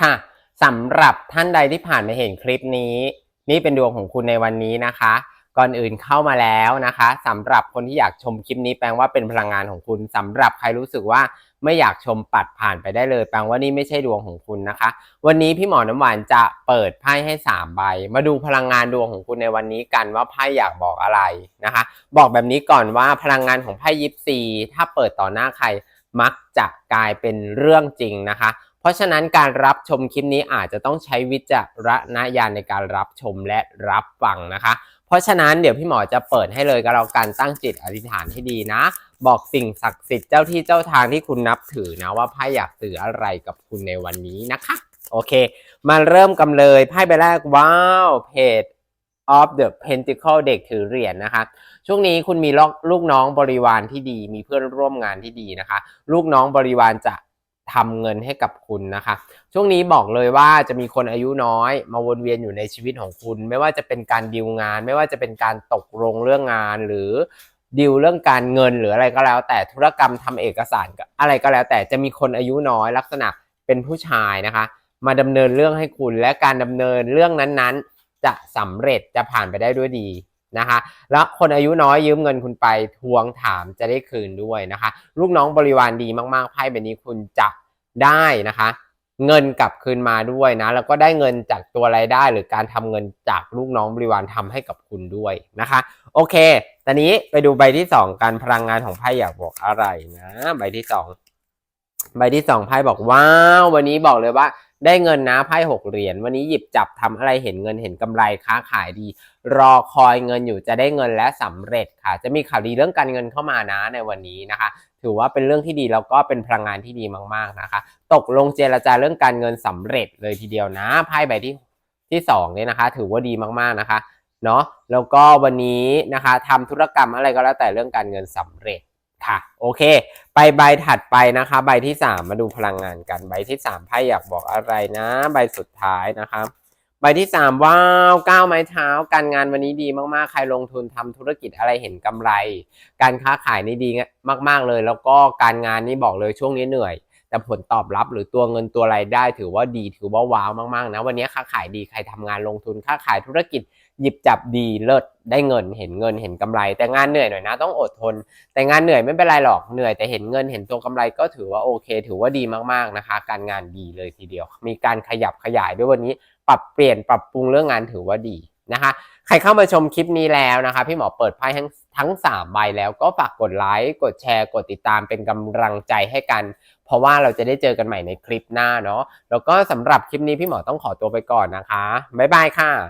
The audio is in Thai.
ค่ะสำหรับท่านใดที่ผ่านมาเห็นคลิปนี้ นี่เป็นดวงของคุณในวันนี้นะคะ ก่อนอื่นเข้ามาแล้วนะคะสำหรับคนที่อยากชมคลิปนี้แปลว่าเป็นพลังงานของคุณสำหรับใครรู้สึกว่าไม่อยากชมปัดผ่านไปได้เลยแปลว่านี่ไม่ใช่ดวงของคุณนะคะ วันนี้พี่หมอน้ำหวานจะเปิดไพ่ให้ 3 ใบ มาดูพลังงานดวงของคุณในวันนี้กันว่าไพ่อยากบอกอะไรนะคะ บอกแบบนี้ก่อนว่าพลังงานของไพ่ยิปซีถ้าเปิดต่อหน้าใครมักจะกลายเป็นเรื่องจริงนะคะ ราะฉะนั้นการรับชมคลิปนี้อาจจะต้องใช้วิจารณญาณในการรับชมและรับฟังนะคะ เพราะฉะนั้นเดี๋ยวพี่หมอจะเปิดให้เลยก็แล้วกันตั้งจิตอธิษฐานให้ดีนะ บอกสิ่งศักดิ์สิทธิ์เจ้าที่เจ้าทางที่คุณนับถือนะว่าไพ่อยากสื่ออะไรกับคุณในวันนี้นะคะ โอเค มาเริ่มกันเลยไพ่ใบแรกว้าวเพจ of the Pentacle เด็กถือเหรียญนะคะ ช่วงนี้คุณมีลูกน้องบริวารที่ดี มีเพื่อนร่วมงานที่ดีนะคะ ลูกน้องบริวารจะ ทำเงินให้กับคุณนะคะ ช่วงนี้บอกเลยว่าจะมีคนอายุน้อย มาวนเวียนอยู่ในชีวิตของคุณ ไม่ว่าจะเป็นการดีลงาน ไม่ว่าจะเป็นการตกลงเรื่องงานหรือดีลเรื่องการเงินหรืออะไรก็แล้ว แต่ธุรกรรมทำเอกสารอะไรก็แล้ว แต่จะมีคนอายุน้อยลักษณะเป็นผู้ชายนะคะ มาดำเนินเรื่องให้คุณและการดำเนินเรื่องนั้นๆ จะสำเร็จจะผ่านไปได้ด้วยดี นะคะ แล้วคนอายุน้อยยืมเงินคุณไปทวงถามจะได้คืนด้วยนะคะ ลูกน้องบริวารดีมากๆไพ่ใบนี้คุณจะได้นะคะ เงินกลับคืนมาด้วยนะ แล้วก็ได้เงินจากตัวรายได้ หรือการทำเงินจากลูกน้องบริวารทำให้กับคุณด้วยนะคะ โอเค ตอนนี้ไปดูใบที่สองการพลังงานของไพ่อยากบอกอะไรนะ ใบที่สองใบที่สองไพ่บอกว้าววันนี้บอกเลยว่า ได้เงินนะไพ่หกเหรียญวันนี้หยิบจับทำอะไรเห็นเงินเห็นกำไรค้าขายดี รอคอยเงินอยู่จะได้เงินและสำเร็จค่ะ จะมีข่าวดีเรื่องการเงินเข้ามานะในวันนี้นะคะ ถือว่าเป็นเรื่องที่ดีแล้วก็เป็นพลังงานที่ดีมาก ๆนะคะ ตกลงเจรจาเรื่องการเงินสำเร็จเลยทีเดียวนะไพ่ใบที่ที่สองเนี่ยนะคะ ถือว่าดีมากๆนะคะเนาะแล้วก็วันนี้นะคะทำธุรกรรมอะไรก็แล้วแต่เรื่องการเงินสำเร็จ ค่ะ โอเค ไปใบถัดไปนะคะ ใบที่สามมาดูพลังงานกัน ใบที่สามไพ่อยากบอกอะไรนะ ใบสุดท้ายนะคะใบที่สามว้าวก้าวไม้เท้า การงานวันนี้ดีมากๆ ใครลงทุนทำธุรกิจอะไรเห็นกำไร การค้าขายนี่ดีมากๆเลย แล้วก็การงานนี่บอกเลยช่วงนี้เหนื่อย แต่ผลตอบรับหรือตัวเงินตัวรายได้ ถือว่าดีถือว่าว้าวมากๆนะวันนี้ค้าขายดีใครทำงานลงทุนค้าขายธุรกิจ หยิบจับดีเลิศได้เงินเห็นเงินเห็นกำไร แต่งานเหนื่อยหน่อยนะต้องอดทน แต่งานเหนื่อยไม่เป็นไรหรอกเหนื่อยแต่เห็นเงินเห็นตัวกำไรก็ถือว่าโอเค ถือว่าดีมากๆนะคะ การงานดีเลยทีเดียว มีการขยับขยายด้วยวันนี้ปรับเปลี่ยนปรับปรุงเรื่องงานถือว่าดีนะคะใครเข้ามาชมคลิปนี้แล้วนะคะพี่หมอเปิดไพ่ทั้งทั้ง3ใบแล้วก็ฝากกดไลค์กดแชร์ กดติดตามเป็นกำลังใจให้กัน เพราะว่าเราจะได้เจอกันใหม่ในคลิปหน้าเนาะแล้วก็สำหรับคลิปนี้พี่หมอต้องขอตัวไปก่อนนะคะ บ๊ายบายค่ะ